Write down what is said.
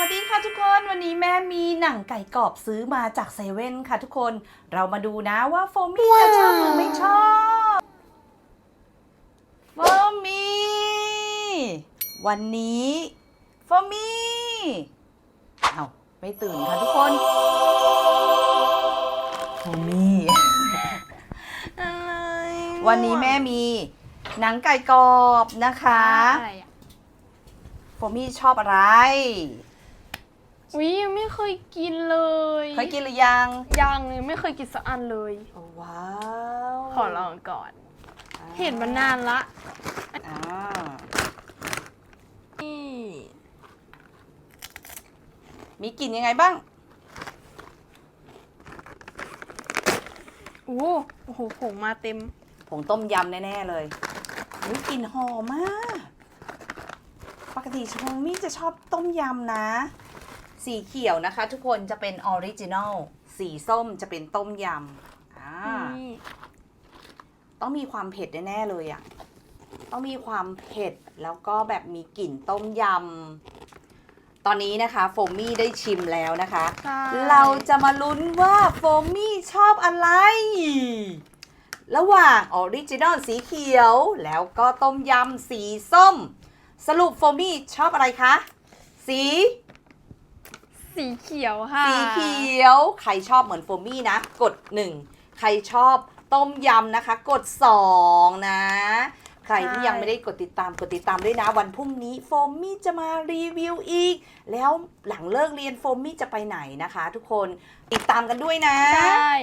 วัสดีค่ะทุกคนวันนี้แม่มีหนังไก่กรอบซื้อมาจากเซเว่นค่ะทุกคน เรามาดูนะว่าโฟมี่จะชอบหรือไม่ชอบโฟมี่วันนี้โฟมี่เอาวไม่ตื่นค่ะทุกคนโฟมี่อะไรวันนี้แม่มี หนังไก่กรอบนะคะอะไรอะโฟมี่ชอบอะไร วิยังไม่เคยกินเลยเคยกินหรือยัง ยังเลยไม่เคยกินสักอันเลย ว้าวขอลองก่อนเห็นมานานละอ่านี่มีกลิ่นยังไงบ้าง โอ้โอ้โหผงมาเต็ม ผงต้มยำแน่ ๆ เลยอุ๊ยกลิ่นหอมมาก ปกติชงมี่จะชอบต้มยำนะ สีเขียวนะคะ ทุกคนจะเป็นออริจินอลสีส้มจะเป็นต้มยำอ่านี่ต้องมีความเผ็ดแน่ๆเลยอะ่ะต้องมีความเผ็ดแล้วก็แบบมีกลิ่นต้มยำตอนนี้นะคะโฟมี่ได้ชิมแล้วนะคะ ใช่เราจะมาลุ้นว่าโฟมี่ชอบอะไร ระหว่างออริจินอลสีเขียว แล้วก็ต้มยำสีส้ม สรุปโฟมี่ชอบอะไรคะ สี สีเขียวค่ะ สีเขียว ใครชอบเหมือนโฟมี่นะ กด 1 ใครชอบต้มยำนะคะ กด 2 นะ ใครที่ยังไม่ได้กดติดตามกดติดตามด้วยนะ วันพรุ่งนี้โฟมี่จะมารีวิวอีก แล้วหลังเลิกเรียนโฟมี่จะไปไหนนะคะ ทุกคนติดตามกันด้วยนะ ใช่